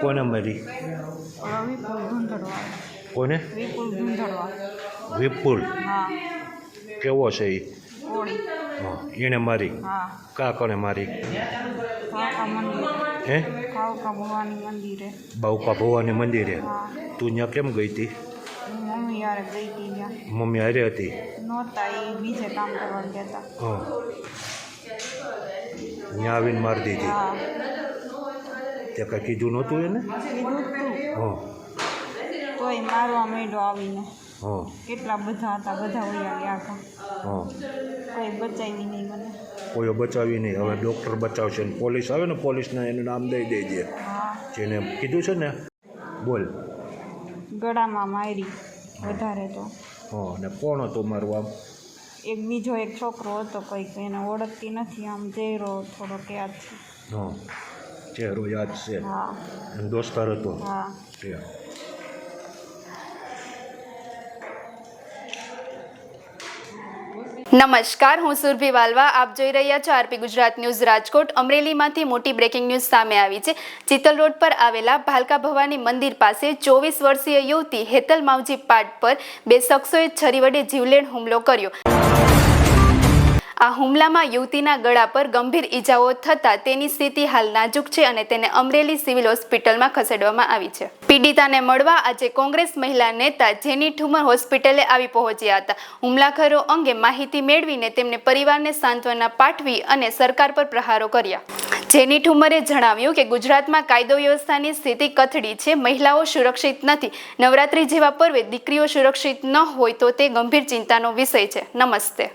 કોને મારી? કોને? વિપુલ ધૂંધળવા વિપુલ. હા. કેવો છે એ એણે મારી. કાકોને મારી? હે? બાવકા ભવાની મંદિરે. બાઉકા ભવાની મંદિરે? તું ત્યાં કેમ ગઈ હતી? મમ્મી હારે હતી ત્યાં આવીને મારી દીધી. તે કાંઈ કીધું નહોતું એને? કીધું તો. એ હા. તોય મારવા માંડ્યો આવીને. કેટલા બધા હતા બધા હોય ગયા કોઈ બચાવી નહીં મને. કોઈ બચાવી નહીં. હવે ડૉક્ટર બચાવશે ને પોલીસ આવે ને પોલીસને એનું નામ દઈ દેજે. હા. જેને કીધું છે ને બોલ. ગળામાં મારી વધારે તો. હા ને કોણ હતું મારું આમ? એક બીજો એક છોકરો હતો કંઈક એને ઓળખતી નથી આમ ચહેરો થોડોક યાદ છે. હા ચહેરો યાદ છે. હા. દોસ્તાર હતો? હા. નમસ્કાર, હું સુરભી વાલવા. આપ જોઈ રહ્યા છો R P Gujarat news Rajkot. અમરેલીમાંથી મોટી બ્રેકિંગ ન્યૂઝ સામે આવી છે. ચિત્તલ રોડ પર આવેલા ભાલકા ભવાની મંદિર પાસે ચોવીસ વર્ષીય યુવતી હેતલ માવજી પાટ પર બે શખ્સોએ છરી વડે જીવલેણ હુમલો કર્યો. આ હુમલામાં યુવતીના ગળા પર ગંભીર ઈજાઓ થતાં તેની સ્થિતિ હાલ નાજુક છે અને તેને અમરેલી સિવિલ હોસ્પિટલમાં ખસેડવામાં આવી છે. પીડિતાને મળવા આજે કોંગ્રેસ મહિલા નેતા જેની ઠુમર હોસ્પિટલે આવી પહોંચ્યા હતા. હુમલાખોરો અંગે માહિતી મેળવીને તેમને પરિવારને સાંત્વના પાઠવી અને સરકાર પર પ્રહારો કર્યા. જેની ઠુમરે જણાવ્યું કે ગુજરાતમાં કાયદો વ્યવસ્થાની સ્થિતિ કથળી છે, મહિલાઓ સુરક્ષિત નથી, નવરાત્રી જેવા પર્વે દીકરીઓ સુરક્ષિત ન હોય તો તે ગંભીર ચિંતાનો વિષય છે. નમસ્તે.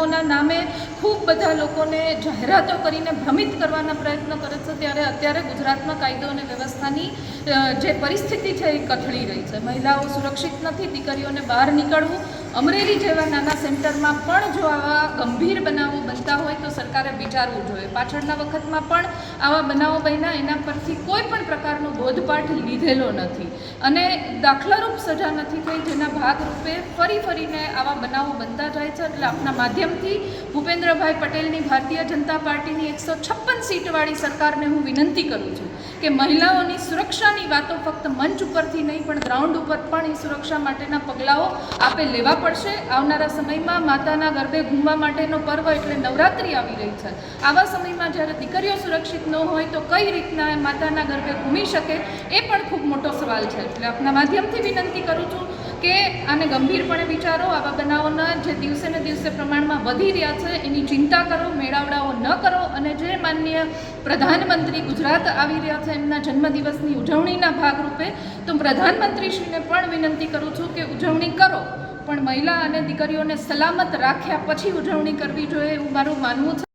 મહિલાઓના નામે ખૂબ બધા લોકોને જાહેરાતો કરીને ભ્રમિત કરવાના પ્રયત્ન કરે છે, ત્યારે અત્યારે ગુજરાતમાં કાયદો અને વ્યવસ્થાની જે પરિસ્થિતિ છે એ કથળી રહી છે. મહિલાઓ સુરક્ષિત નથી, દીકરીઓને બહાર નીકળવું અમરેલી જેવા નાના સેન્ટરમાં પણ જો આવા ગંભીર બનાવો બનતા હોય તો સરકારે વિચારવું જોઈએ. પાછળના વખતમાં પણ આવા બનાવો બન્યા, એના પરથી કોઈ પણ પ્રકારનો બોધપાઠ લીધેલો નથી. અને દાખલારૂપ સજા નથી થઈ, જેના ભાગરૂપે ફરી ફરીને આવા બનાવો બનતા જાય છે. એટલે આપના માધ્યમથી ભૂપેન્દ્રભાઈ પટેલની ભારતીય જનતા પાર્ટીની એકસો છપ્પન સીટવાળી સરકારને હું વિનંતી કરું છું કે મહિલાઓની સુરક્ષાની વાતો ફક્ત મંચ ઉપરથી નહીં, પણ ગ્રાઉન્ડ ઉપર પણ એ સુરક્ષા માટેના પગલાઓ આપે લેવા પડશે. આવનારા સમયમાં માતાના ગર્ભે ઘૂમવા માટેનો પર્વ એટલે નવરાત્રિ આવી રહી છે. આવા સમયમાં જ્યારે દીકરીઓ સુરક્ષિત ન હોય તો કઈ રીતના માતાના ગર્ભે ઘૂમી શકે એ પણ ખૂબ મોટો સવાલ છે. એટલે આપના માધ્યમથી વિનંતી કરું છું કે આને ગંભીરપણે વિચારો. આવા બનાવોના જે દિવસે ને દિવસે પ્રમાણમાં વધી રહ્યા છે, એની ચિંતા કરો, મેળાવડાઓ ન કરો અને જે માનનીય પ્રધાનમંત્રી ગુજરાત આવી રહ્યા છે, એમના જન્મદિવસની ઉજવણીના ભાગરૂપે, તો પ્રધાનમંત્રીશ્રીને પણ વિનંતી કરું છું કે ઉજવણી કરો. પણ મહિલા અને દીકરીઓને સલામત રાખ્યા પછી ઉજવણી કરવી જોઈએ એવું મારું માનવું છે.